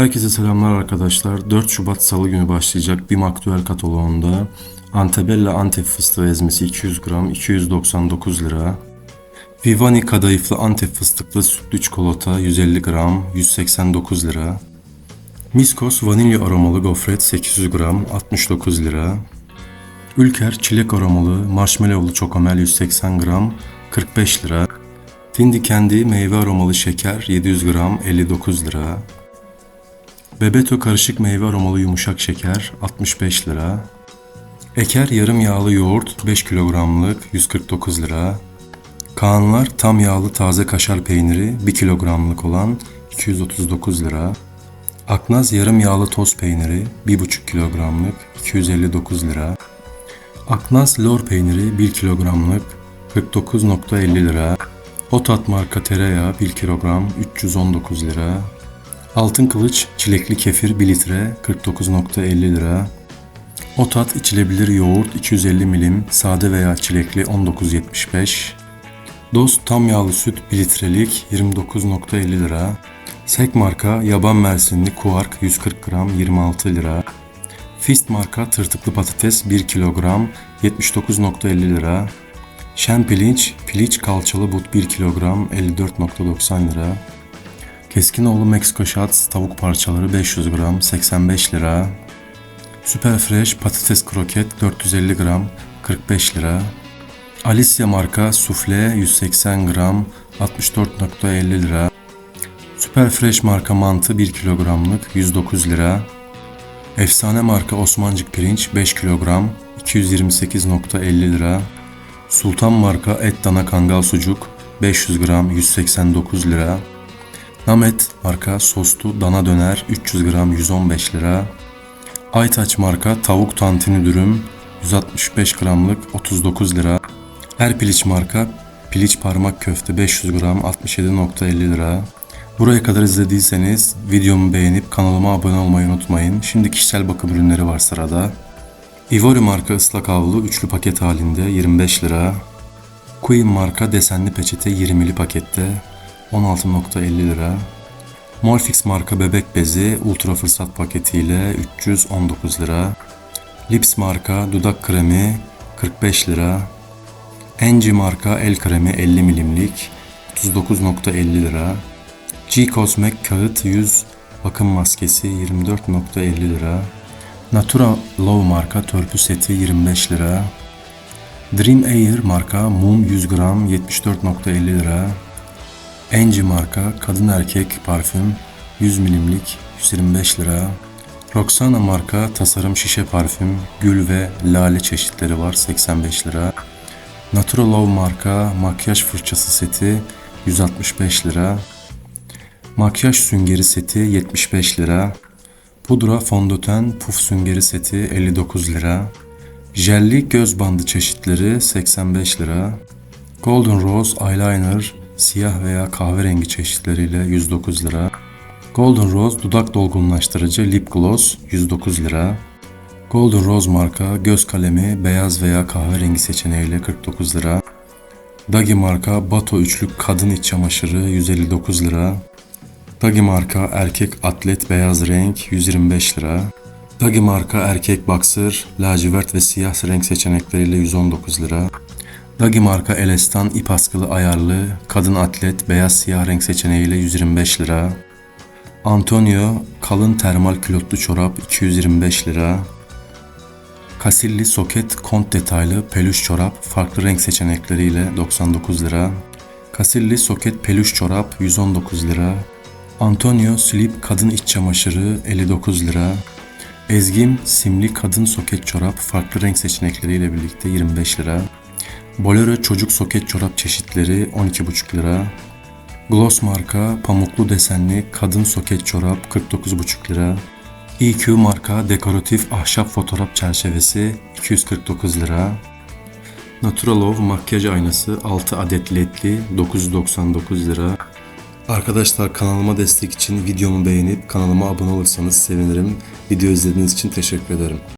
Herkese selamlar arkadaşlar. 4 Şubat Salı günü başlayacak BİM aktüel kataloğunda Antebella Antep fıstığı ezmesi 200 gram 299 lira. Vivani kadayıflı Antep fıstıklı sütlü çikolata 150 gram 189 lira. Miskos vanilya aromalı gofret 800 gram 69 lira. Ülker çilek aromalı marshmallowlu çokomel 180 gram 45 lira. Tindi kendi meyve aromalı şeker 700 gram 59 lira. Bebeto karışık meyve aromalı yumuşak şeker 65 lira. Eker yarım yağlı yoğurt 5 kilogramlık 149 lira. Kaanlar tam yağlı taze kaşar peyniri 1 kilogramlık olan 239 lira. Aknaz yarım yağlı toz peyniri 1,5 kilogramlık 259 lira. Aknaz lor peyniri 1 kilogramlık 49.50 lira. Otat marka tereyağı 1 kilogram 319 lira. Altın kılıç çilekli kefir 1 litre 49.50 lira. Otat içilebilir yoğurt 250 milim sade veya çilekli 19.75. Dost tam yağlı süt 1 litrelik 29.50 lira. Sek marka yaban mersinli kuark 140 gram 26 lira. Fist marka tırtıklı patates 1 kilogram 79.50 lira. Şen pirinç, piliç kalçalı but 1 kilogram 54.90 lira. Keskinoğlu Meksiko Shots tavuk parçaları 500 gram 85 lira. Super Fresh patates kroket 450 gram 45 lira. Alicia marka sufle 180 gram 64.50 lira. Süper Fresh marka mantı 1 kilogramlık 109 lira. Efsane marka Osmancık pirinç 5 kilogram 228.50 lira. Sultan marka et dana kangal sucuk 500 gram 189 lira. Namet marka soslu dana döner 300 gram 115 lira. Aytaç marka tavuk tantuni dürüm 165 gramlık 39 lira. Erpiliç marka piliç parmak köfte 500 gram 67.50 lira. Buraya kadar izlediyseniz videomu beğenip kanalıma abone olmayı unutmayın. Şimdi kişisel bakım ürünleri var sırada. Ivory marka ıslak havlu üçlü paket halinde 25 lira. Queen marka desenli peçete 20'li pakette 16.50 lira. Molfix marka bebek bezi ultra fırsat paketiyle 319 lira. Lips marka dudak kremi 45 lira. Enci marka el kremi 50 milimlik 39.50 lira. G Cosmec kağıt yüz bakım maskesi 24.50 lira. Natura Low marka törpü seti 25 lira. Dream Air marka mum 100 gram 74.50 lira. Enci marka kadın erkek parfüm 100 milimlik 125 lira. Roxana marka tasarım şişe parfüm gül ve lale çeşitleri var 85 lira. Natural marka makyaj fırçası seti 165 lira. Makyaj süngeri seti 75 lira. Pudra fondöten puf süngeri seti 59 lira. Jelli göz bandı çeşitleri 85 lira. Golden Rose eyeliner siyah veya kahverengi çeşitleriyle 109 lira. Golden Rose dudak dolgunlaştırıcı lip gloss 109 lira. Golden Rose marka göz kalemi beyaz veya kahverengi seçeneğiyle 49 lira. Dagi marka Bato üçlük kadın iç çamaşırı 159 lira. Dagi marka erkek atlet beyaz renk 125 lira. Dagi marka erkek boxer lacivert ve siyah renk seçenekleriyle 119 lira. Dagi marka Elestan ip askılı ayarlı kadın atlet beyaz siyah renk seçeneğiyle 125 lira. Antonio kalın termal külotlu çorap 225 lira. Casilli soket kont detaylı peluş çorap farklı renk seçenekleriyle 99 lira. Casilli soket peluş çorap 119 lira. Antonio Slip kadın iç çamaşırı 59 lira. Ezgim simli kadın soket çorap farklı renk seçenekleriyle birlikte 25 lira. Bolero çocuk soket çorap çeşitleri 12,5 lira. Gloss marka pamuklu desenli kadın soket çorap 49,5 lira. EQ marka dekoratif ahşap fotoğraf çerçevesi 249 lira. Naturalove makyaj aynası 6 adet ledli 999 lira. Arkadaşlar kanalıma destek için videomu beğenip kanalıma abone olursanız sevinirim. Video izlediğiniz için teşekkür ederim.